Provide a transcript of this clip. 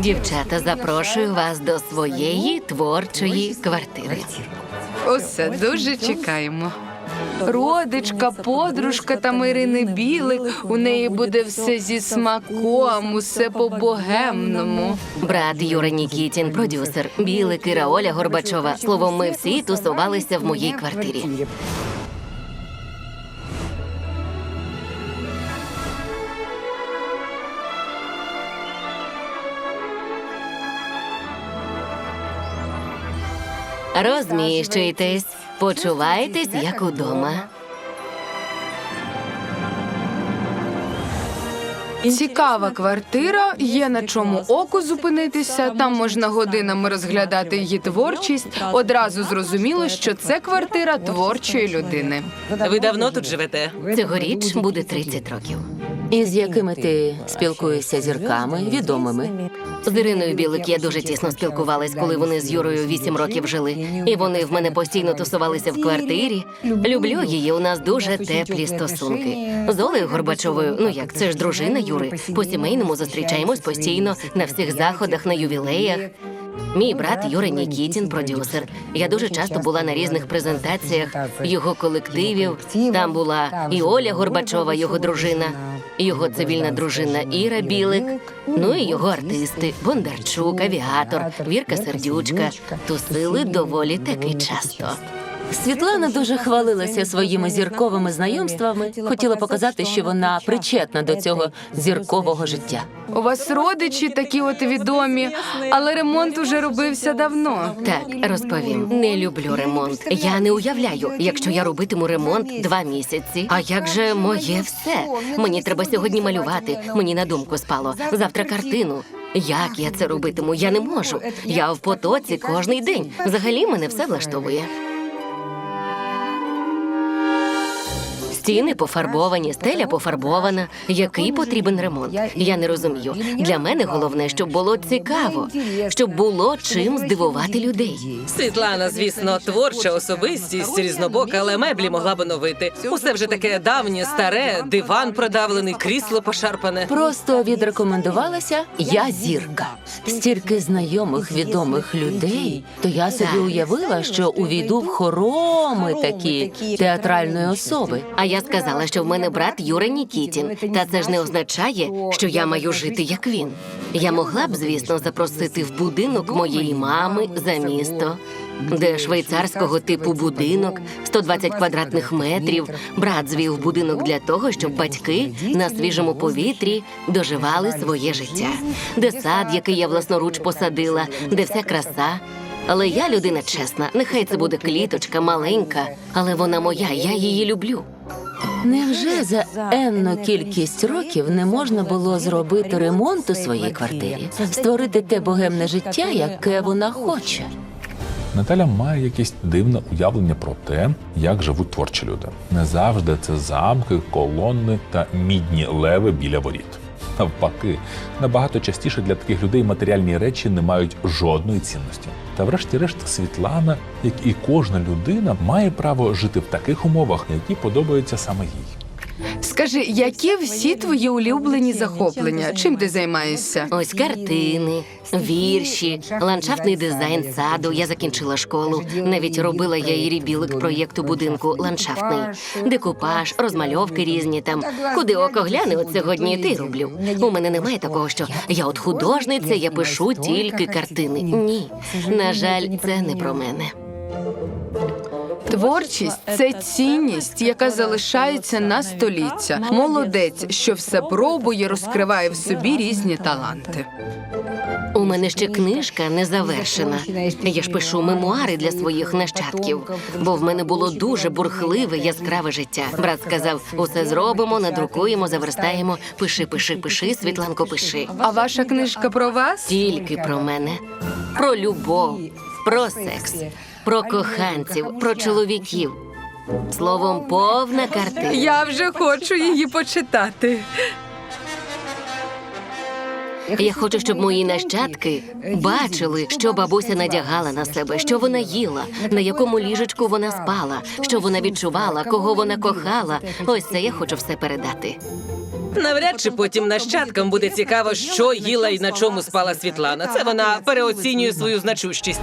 Дівчата, запрошую вас до своєї творчої квартири. Усе дуже чекаємо. Родичка, подружка там Ірини Білик. У неї буде все зі смаком, усе по-богемному. Брат Юра Нікітін, продюсер, Білик, Іра Оля Горбачова. Словом, ми всі тусувалися в моїй квартирі. Розміщуйтесь, почувайтесь як удома. Цікава квартира, є на чому оку зупинитися. Там можна годинами розглядати її творчість. Одразу зрозуміло, що це квартира творчої людини. Ви давно тут живете? Цьогоріч буде 30 років. І з якими ти спілкуєшся зірками, відомими? З Іриною Білик я дуже тісно спілкувалась, коли вони з Юрою вісім років жили. І вони в мене постійно тусувалися в квартирі. Люблю її. У нас дуже теплі стосунки. З Олею Горбачовою, ну як це ж дружина Юри. По сімейному зустрічаємось постійно на всіх заходах, на ювілеях. Мій брат Юра Нікітін, продюсер. Я дуже часто була на різних презентаціях його колективів. Там була і Оля Горбачова, його дружина, його цивільна дружина Іра Білик. Ну і його артисти Бондарчук, Авіатор, Вірка Сердючка. Тусили доволі таки часто. Світлана дуже хвалилася своїми зірковими знайомствами. Хотіла показати, що вона причетна до цього зіркового життя. У вас родичі такі от відомі, але ремонт уже робився давно. Так, розповім. Не люблю ремонт. Я не уявляю, якщо я робитиму ремонт два місяці. А як же моє все? Мені треба сьогодні малювати. Мені на думку спало. Завтра картину. Як я це робитиму? Я не можу. Я в потоці кожний день. Взагалі мене все влаштовує. Стіни пофарбовані, стеля пофарбована. Який потрібен ремонт? Я не розумію. Для мене головне, щоб було цікаво, щоб було чим здивувати людей. Світлана, звісно, творча особистість, різнобока, але меблі могла б оновити. Усе вже таке давнє, старе, диван продавлений, крісло пошарпане. Просто відрекомендувалася я зірка. Стільки знайомих відомих людей, то я собі уявила, що увійду в хороми такі театральної особи. А я сказала, що в мене брат Юра Нікітін. Та це ж не означає, що я маю жити як він. Я могла б, звісно, запросити в будинок моєї мами за місто, де швейцарського типу будинок, 120 квадратних метрів. Брат звів будинок для того, щоб батьки на свіжому повітрі доживали своє життя, де сад, який я власноруч посадила, де вся краса. Але я людина чесна. Нехай це буде кліточка маленька, але вона моя. Я її люблю. Невже за енну кількість років не можна було зробити ремонт у своїй квартирі, створити те богемне життя, яке вона хоче? Наталя має якесь дивне уявлення про те, як живуть творчі люди. Не завжди це замки, колони та мідні леви біля воріт. Навпаки, набагато частіше для таких людей матеріальні речі не мають жодної цінності. Та врешті-решт, Світлана, як і кожна людина, має право жити в таких умовах, які подобаються саме їй. Скажи, які всі твої улюблені захоплення? Чим ти займаєшся? Ось картини, вірші, ландшафтний дизайн саду. Я закінчила школу. Навіть робила я Ірі Білик проєкту будинку ландшафтний, декупаж, розмальовки різні там. Куди око гляне, от сьогодні і ти роблю. У мене немає такого, що я от художниця, я пишу тільки картини. Ні, на жаль, це не про мене. Творчість це цінність, яка залишається на століття. Молодець, що все пробує, розкриває в собі різні таланти. У мене ще книжка не завершена. Я ж пишу мемуари для своїх нащадків, бо в мене було дуже бурхливе, яскраве життя. Брат сказав: усе зробимо, надрукуємо, заверстаємо. Пиши, пиши, пиши, Світланко, пиши. А ваша книжка про вас? Тільки про мене, про любов, про секс, про коханців, про чоловіків. Словом, повна картина. Я вже хочу її почитати. Я хочу, щоб мої нащадки бачили, що бабуся надягала на себе, що вона їла, на якому ліжечку вона спала, що вона відчувала, кого вона кохала. Ось це я хочу все передати. Навряд чи потім нащадкам буде цікаво, що їла і на чому спала Світлана. Це вона переоцінює свою значущість.